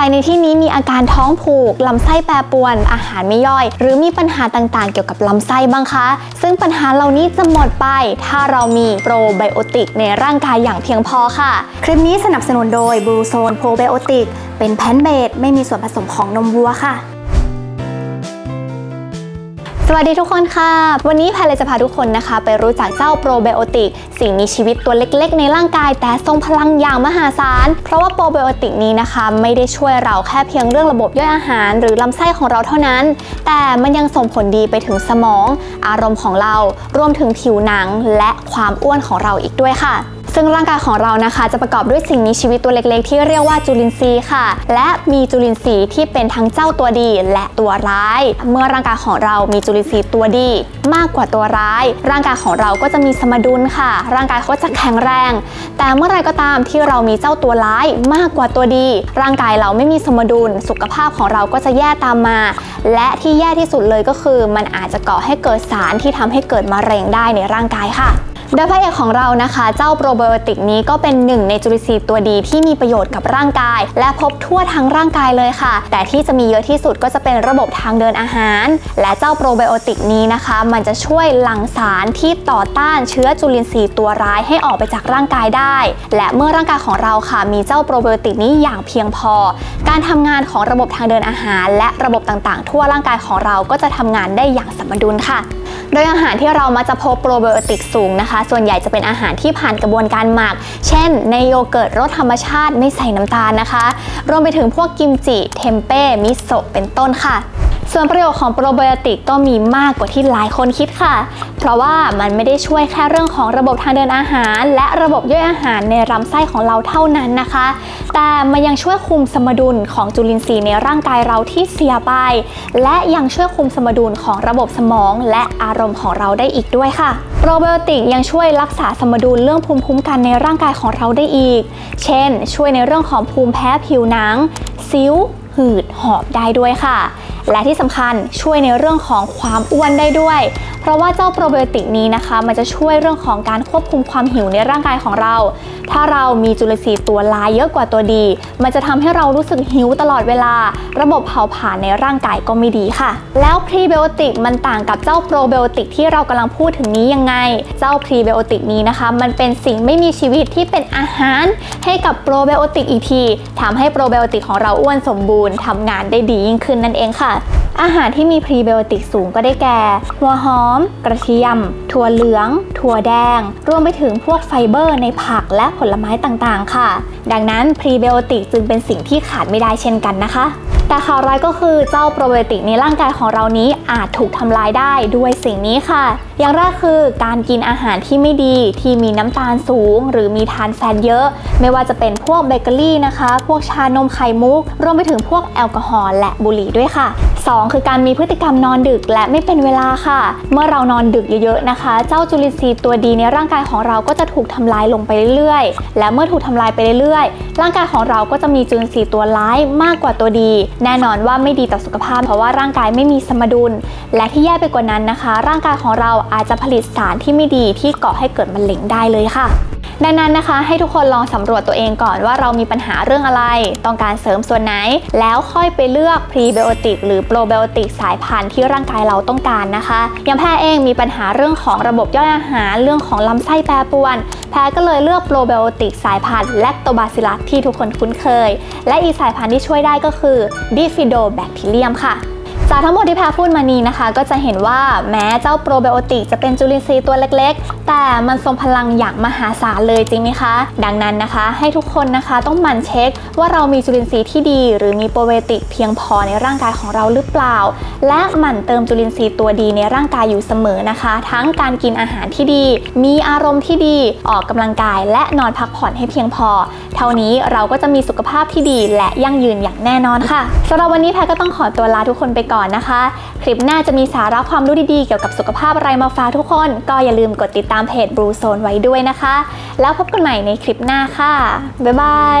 รในที่นี้มีอาการท้องผูกลำไส้แปรปรวน อาหารไม่ย่อย หรือมีปัญหาต่างๆ เกี่ยวกับลำไส้บ้างคะ ซึ่งปัญหาเหล่านี้จะหมดไป ถ้าเรามีโปรไบโอติกในร่างกายอย่างเพียงพอค่ะ คลิปนี้สนับสนุนโดยบลูโซนโปรไบโอติกเป็นแพนเบดไม่มีส่วนผสมของนมวัวค่ะ สวัสดีทุกคนค่ะ วันนี้แพรเลยจะพาทุกคนนะคะ ไปรู้จักเจ้าโปรไบโอติกสิ่งมีชีวิตตัวเล็กๆ ในร่างกาย แต่ทรงพลังอย่างมหาศาล เพราะว่าโปรไบโอติกนี้นะคะ ไม่ได้ช่วยเราแค่เพียงเรื่องระบบย่อยอาหาร หรือลำไส้ของเราเท่านั้น แต่มันยังส่งผลดีไปถึงสมอง อารมณ์ของเรารวมถึงผิวหนังและความอ้วนของเราอีกด้วยค่ะ ซึ่งร่างกายของเรานะคะจะประกอบด้วยสิ่งมีชีวิตตัวเล็กๆ ที่เรียกว่าจุลินทรีย์ค่ะ และมีจุลินทรีย์ที่เป็นทั้งเจ้าตัวดีและตัวร้าย เมื่อร่างกายของเรามีจุลินทรีย์ตัวดี มากกว่าตัวร้าย ร่างกายของเราก็จะมีสมดุลค่ะ ร่างกายเขาจะแข็งแรง แต่เมื่อไรก็ตามที่เรามีเจ้าตัวร้ายมากกว่าตัวดี ร่างกายเราไม่มีสมดุล สุขภาพของเราก็จะแย่ตามมา และที่แย่ที่สุดเลยก็คือ มันอาจจะก่อให้เกิดสารที่ทำให้เกิดมะเร็งได้ในร่างกายค่ะ โดยพระเอกของเรานะคะ เจ้าโปรไบโอติกนี้ก็เป็นหนึ่งในจุลินทรีย์ตัวดีที่มีประโยชน์กับร่างกาย และพบทั่วทั้งร่างกายเลยค่ะ แต่ที่จะมีเยอะที่สุดก็จะเป็นระบบทางเดินอาหาร และเจ้าโปรไบโอติกนี้นะคะ มันจะช่วยหลั่งสารที่ต่อต้านเชื้อจุลินทรีย์ตัวร้ายให้ออกไปจากร่างกายได้ และเมื่อร่างกายของเราค่ะ มีเจ้าโปรไบโอติกนี้อย่างเพียงพอ การทำงานของระบบทางเดินอาหาร และระบบต่างๆ ทั่วร่างกายของเราก็จะทำงานได้อย่างสมดุลค่ะ โดยอาหารที่เรามักจะพบโปรไบโอติกสูงนะคะ ส่วนใหญ่จะเป็นอาหารที่ผ่านกระบวนการหมัก เช่น ในโยเกิร์ตรสธรรมชาติไม่ใส่น้ำตาลนะคะ รวมไปถึงพวกกิมจิ เทมเป้ มิโซะ เป็นต้นค่ะ ส่วนประโยชน์ของโปรไบโอติกก็มีมากกว่าที่หลายคนคิดค่ะ เพราะว่ามันไม่ได้ช่วยแค่เรื่องของระบบทางเดินอาหาร และระบบย่อยอาหารในลำไส้ของเราเท่านั้นนะคะ แต่มันยังช่วยคุมสมดุลของจุลินทรีย์ในร่างกายเราที่เสียไป และยังช่วยคุมสมดุลของระบบสมอง และอารมณ์ของเราได้อีกด้วยค่ะ โปรไบโอติกยังช่วยรักษาสมดุลเรื่องภูมิคุ้มกันในร่างกายของเราได้อีก เช่น ช่วยในเรื่องของภูมิแพ้ผิวหนัง ซิ้ว หืด หอบได้ด้วยค่ะและที่สำคัญช่วยในเรื่องของความอ้วนได้ด้วย เพราะว่าเจ้าโปรไบโอติกนี้นะคะ มันจะช่วยเรื่องของการควบคุมความหิวในร่างกายของเรา ถ้าเรามีจุลินทรีย์ตัวลายเยอะกว่าตัวดี มันจะทำให้เรารู้สึกหิวตลอดเวลา ระบบเผาผลาญในร่างกายก็ไม่ดีค่ะ แล้วพรีไบโอติกมันต่างกับเจ้าโปรไบโอติกที่เรากำลังพูดถึงนี้ยังไง เจ้าพรีไบโอติกนี้นะคะ มันเป็นสิ่งไม่มีชีวิตที่เป็นอาหารให้กับโปรไบโอติกอีกทีทำให้โปรไบโอติกของเราอ้วนสมบูรณ์ทำงานได้ดียิ่งขึ้นนั่นเองค่ะค่ะ อาหารที่มีพรีไบโอติกสูงก็ได้แก่ หัวหอม กระเทียม ถั่วเหลือง ถั่วแดง รวมไปถึงพวกไฟเบอร์ในผักและผลไม้ต่างๆ ค่ะ ดังนั้นพรีไบโอติกจึงเป็นสิ่งที่ขาดไม่ได้เช่นกันนะคะแต่ข่าวร้ายก็คือเจ้าโปรไบโอติกในร่างกายของเรานี้อาจถูกทำลายได้ด้วยสิ่งนี้ค่ะ อย่างแรกคือการกินอาหารที่ไม่ดีที่มีน้ำตาลสูง หรือมีทานแฟตเยอะ ไม่ว่าจะเป็นพวกเบเกอรี่นะคะ พวกชานมไข่มุก รวมไปถึงพวกแอลกอฮอล์และบุหรี่ด้วยค่ะ 2คือการมีพฤติกรรมนอนดึกและไม่เป็นเวลาค่ะ เมื่อเรานอนดึกเยอะๆนะคะ เจ้าจุลินทรีย์ตัวดีในร่างกายของเราก็จะถูกทำลายลงไปเรื่อยๆ และเมื่อถูกทำลายไปเรื่อยๆ ร่างกายของเราก็จะมีจุลินทรีย์ตัวร้ายมากกว่าตัวดี แน่นอนว่าไม่ดีต่อสุขภาพ เพราะว่าร่างกายไม่มีสมดุล และที่แย่ไปกว่านั้นนะคะ ร่างกายของเราอาจจะผลิตสารที่ไม่ดีที่ก่อให้เกิดมะเร็งได้เลยค่ะ ดังนั้นนะคะ ให้ทุกคนลองสำรวจตัวเองก่อนว่าเรามีปัญหาเรื่องอะไร ต้องการเสริมส่วนไหน แล้วค่อยไปเลือกพรีไบโอติกหรือโปรไบโอติกสายพันธุ์ที่ร่างกายเราต้องการนะคะอย่างแพรเองมีปัญหาเรื่องของระบบย่อยอาหารเรื่องของลำไส้แปรปรวน แพรก็เลยเลือกโปรไบโอติกสายพันธุ์แลคโตบาซิลัสที่ทุกคนคุ้นเคย และอีกสายพันธุ์ที่ช่วยได้ก็คือบิฟิโดแบคทีเรียมค่ะ จากทั้งหมดที่แพรพูดมานี้นะคะ ก็จะเห็นว่าแม้เจ้าโปรไบโอติกจะเป็นจุลินทรีย์ตัวเล็กๆ แต่มันทรงพลังอย่างมหาศาลเลยจริงไหมคะ ดังนั้นนะคะ ให้ทุกคนนะคะต้องหมั่นเช็คว่าเรามีจุลินทรีย์ที่ดี หรือมีโปรไบโอติกเพียงพอในร่างกายของเราหรือเปล่า และหมั่นเติมจุลินทรีย์ตัวดีในร่างกายอยู่เสมอนะคะ ทั้งการกินอาหารที่ดี มีอารมณ์ที่ดีออกกำลังกาย และนอนพักผ่อนให้เพียงพอ เท่านี้เราก็จะมีสุขภาพที่ดี และยั่งยืนอย่างแน่นอนค่ะสำหรับวันนี้แพรก็ต้องขอตัวลาทุกคนไปก่อนก่อนนะคะ คลิปหน้าจะมีสาระความรู้ดีๆ เกี่ยวกับสุขภาพอะไรมาฝากทุกคน ก็อย่าลืมกดติดตามเพจ Blue Zone ไว้ด้วยนะคะ แล้วพบกันใหม่ในคลิปหน้าค่ะ บ๊ายบาย